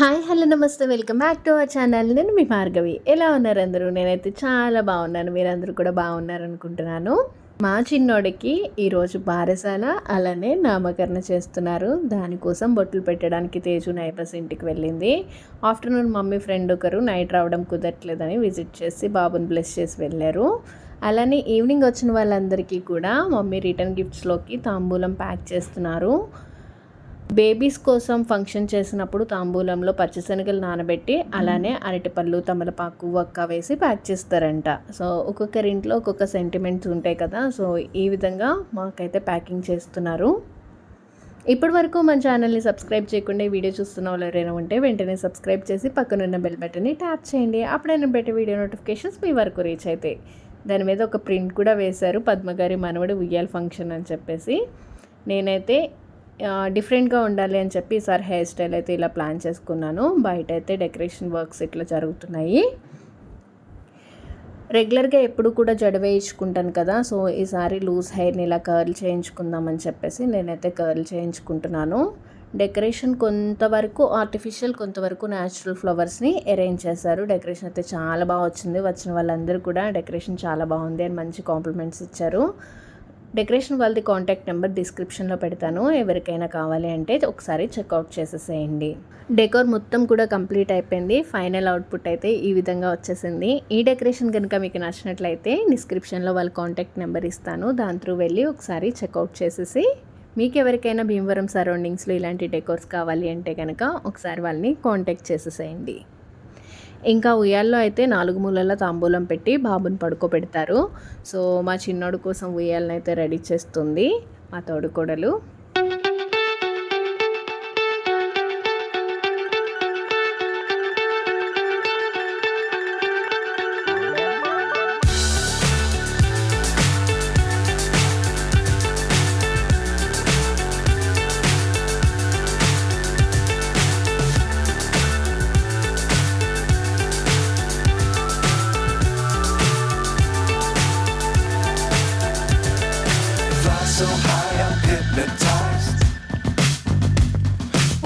Hi hello నమస్తే welcome back to our channel. నేను మీ భార్గవి. ఎలా ఉన్నారు అందరూ? నేనైతే చాలా బాగున్నాను. మీరందరూ కూడా బాగున్నారు అనుకుంటున్నాను మా చిన్నోడికి ఈరోజు బారసాల అలానే నామకరణ చేస్తున్నారు. దానికోసం బొట్లు పెట్టడానికి తేజు నైబర్స్ ఇంటికి వెళ్ళింది. ఆఫ్టర్నూన్ మమ్మీ ఫ్రెండ్ ఒకరు నైట్ రావడం కుదరట్లేదని విజిట్ చేసి బాబుని బ్లెస్ చేసి వెళ్ళారు. అలానే ఈవినింగ్ వచ్చిన వాళ్ళందరికీ కూడా మమ్మీ రిటర్న్ గిఫ్ట్స్లోకి తాంబూలం ప్యాక్ చేస్తున్నారు. బేబీస్ కోసం ఫంక్షన్ చేసినప్పుడు తాంబూలంలో పచ్చిశనగలు నానబెట్టి అలానే అరటిపళ్ళు తమలపాకు వక్క వేసి ప్యాక్ చేస్తారంట. సో ఒక్కొక్కరి ఇంట్లో ఒక్కొక్క సెంటిమెంట్స్ ఉంటాయి కదా సో ఈ విధంగా మాకైతే ప్యాకింగ్ చేస్తున్నారు. ఇప్పటి వరకు మన ఛానల్ని సబ్స్క్రైబ్ చేయకుండా ఈ వీడియో చూస్తున్న వాళ్ళు ఎవరైనా ఉంటే వెంటనే సబ్స్క్రైబ్ చేసి పక్కనున్న బెల్ బటన్ని ట్యాప్ చేయండి. అప్పుడైనా బెటర్ వీడియో నోటిఫికేషన్స్ మీ వరకు రీచ్ అవుతాయి. దాని మీద ఒక ప్రింట్ కూడా వేశారు పద్మగారి మనవడి ఉయ్యాల ఫంక్షన్ అని చెప్పేసి. నేనైతే డిఫరెంట్గా ఉండాలి అని చెప్పి ఈసారి హెయిర్ స్టైల్ అయితే ఇలా ప్లాన్ చేసుకున్నాను. బయట అయితే డెకరేషన్ వర్క్స్ ఇట్లా జరుగుతున్నాయి. రెగ్యులర్గా ఎప్పుడు కూడా జడ వేయించుకుంటాను కదా సో ఈసారి లూజ్ హెయిర్ని ఇలా కర్ల్ చేయించుకుందామని చెప్పేసి నేనైతే కర్ల్ చేయించుకుంటున్నాను. డెకరేషన్ కొంతవరకు ఆర్టిఫిషియల్ కొంతవరకు న్యాచురల్ ఫ్లవర్స్ని అరేంజ్ చేశారు. డెకరేషన్ అయితే చాలా బాగా వచ్చింది. వచ్చిన వాళ్ళందరూ కూడా డెకరేషన్ చాలా బాగుంది అని మంచి కాంప్లిమెంట్స్ ఇచ్చారు. డెకరేషన్ వాళ్ళది కాంటాక్ట్ నెంబర్ డిస్క్రిప్షన్లో పెడతాను. ఎవరికైనా కావాలి అంటే ఒకసారి చెక్అవుట్ చేసేసేయండి. డెకోర్ మొత్తం కూడా కంప్లీట్ అయిపోయింది. ఫైనల్ అవుట్పుట్ అయితే ఈ విధంగా వచ్చేసింది. ఈ డెకరేషన్ కనుక మీకు నచ్చినట్లయితే డిస్క్రిప్షన్లో వాళ్ళ కాంటాక్ట్ నెంబర్ ఇస్తాను. దాని త్రూ వెళ్ళి ఒకసారి చెక్అవుట్ చేసేసి మీకు ఎవరికైనా భీమవరం సరౌండింగ్స్లో ఇలాంటి డెకోర్స్ కావాలి అంటే కనుక ఒకసారి వాళ్ళని కాంటాక్ట్ చేసేసేయండి. ఇంకా ఉయ్యాల్లో అయితే నాలుగు మూలల తాంబూలం పెట్టి బాబుని పడుకోబెడతారు. సో మా చిన్నోడు కోసం ఉయ్యాలను అయితే రెడీ చేస్తుంది. మా తోడుకోడలు.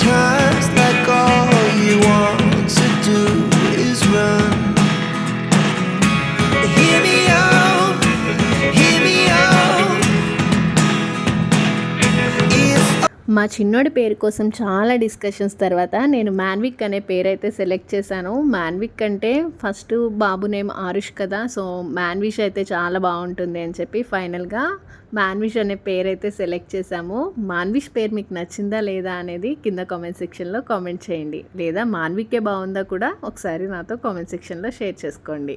time మా చిన్నోడి పేరు కోసం చాలా డిస్కషన్స్ తర్వాత నేను మాన్విక్ అనే పేరైతే సెలెక్ట్ చేశాను. మాన్విక్ అంటే ఫస్ట్ బాబు నేమ్ ఆరుష్ కదా సో మాన్విష్ అయితే చాలా బాగుంటుంది అని చెప్పి ఫైనల్గా మాన్విష్ అనే పేరైతే సెలెక్ట్ చేశాము. మాన్విష్ పేరు మీకు నచ్చిందా లేదా అనేది కింద కామెంట్ సెక్షన్లో కామెంట్ చేయండి. లేదా మాన్వికే బాగుందా కూడా ఒకసారి నాతో కామెంట్ సెక్షన్లో షేర్ చేసుకోండి.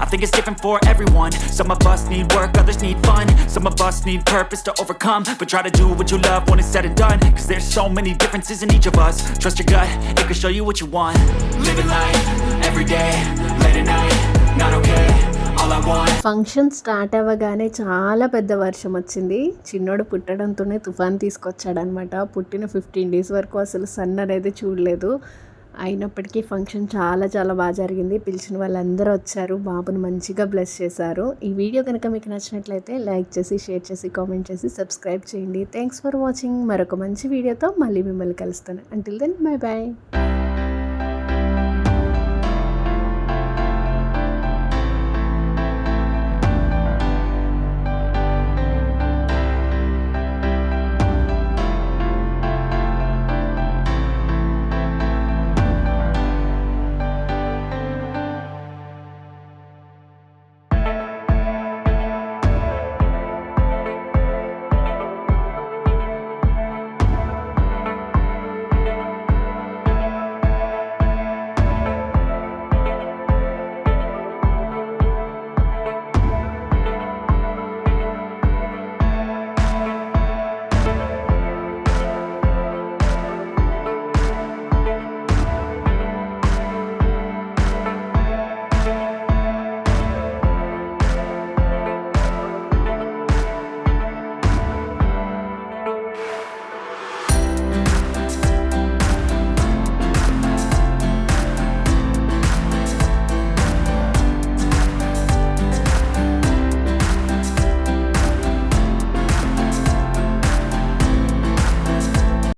I think it's different for everyone. Some of us need work, others need fun. Some of us need purpose to overcome. But try to do what you love when it's said and done. Cause there's so many differences in each of us. Trust your gut, it can show you what you want. Living life every day, late at night, not okay. Function start అవ్వగానే చాలా పెద్ద వర్షం వచ్చింది చిన్నోడు పుట్టడంతోనే తుఫాన్ తీసుకొచ్చాడనమాట పుట్టిన fifteen days వరకు అసలు సన్ అనేది చూడలేదు అయినప్పటికీ ఫంక్షన్ చాలా చాలా బాగా జరిగింది. పిలిచిన వాళ్ళందరూ వచ్చారు. బాబుని మంచిగా బ్లెస్ చేశారు. ఈ వీడియో కనుక మీకు నచ్చినట్లయితే లైక్ చేసి షేర్ చేసి కామెంట్ చేసి సబ్స్క్రైబ్ చేయండి. Thanks for watching. మరొక మంచి వీడియోతో మళ్ళీ మిమ్మల్ని కలుస్తాను. Until then bye bye